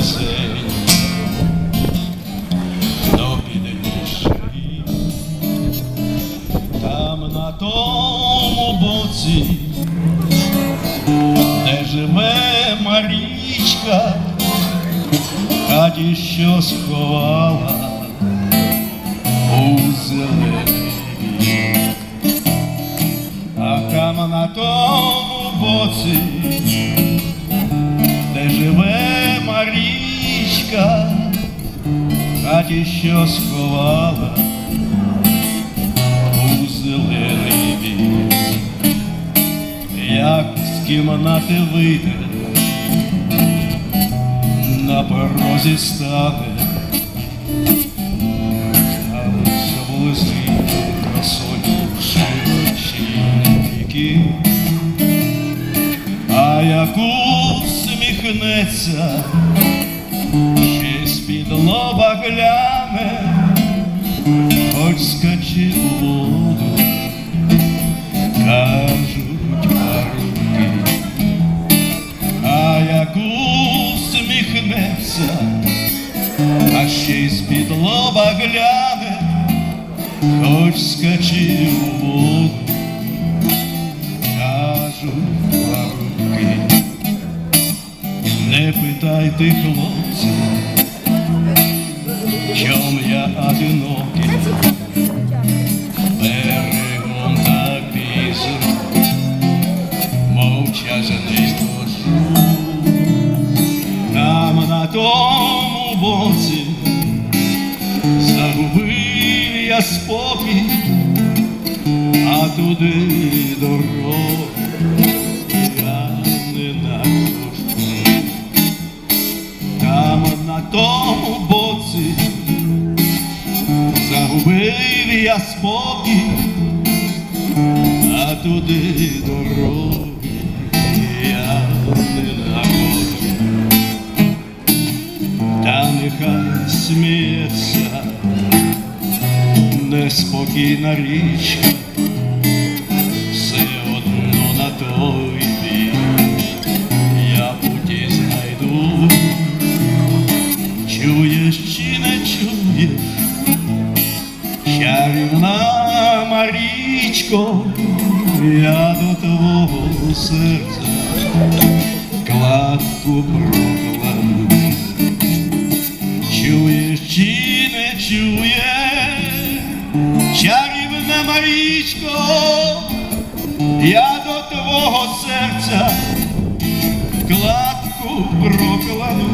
близень, до підніший, там на тому боці, де живе Марічка, хаті, що сховала у зелені. А там на тому боці, Марічка, хаті, що сховала у зелений як з кімнати вийде, на порозі стане, але близить красою широчі а як усміхнеться, ще з-під гляне, хоч скачи у воду, кажуть парубки, а як усміхнеться, а ще й з-під гляне, хоч скачи у воду, кажуть парубки. Не питайте хлопців, чом я одинокий, берегом так пізно, мовчазний дощ. Там на тому боці загубив я спокій, а туди дорога я не нахожу. Там на тому я спокій, а туди дороги я не нахожу. Та нехай сміється неспокійна річка, все одно на той бік я путі знайду. Чуєш чи не чуєш, чарівна Марічко, я до твого серця кладку прокладу. Чуєш чи не чуєш, чарівна Марічко, я до твого серця кладку прокладу.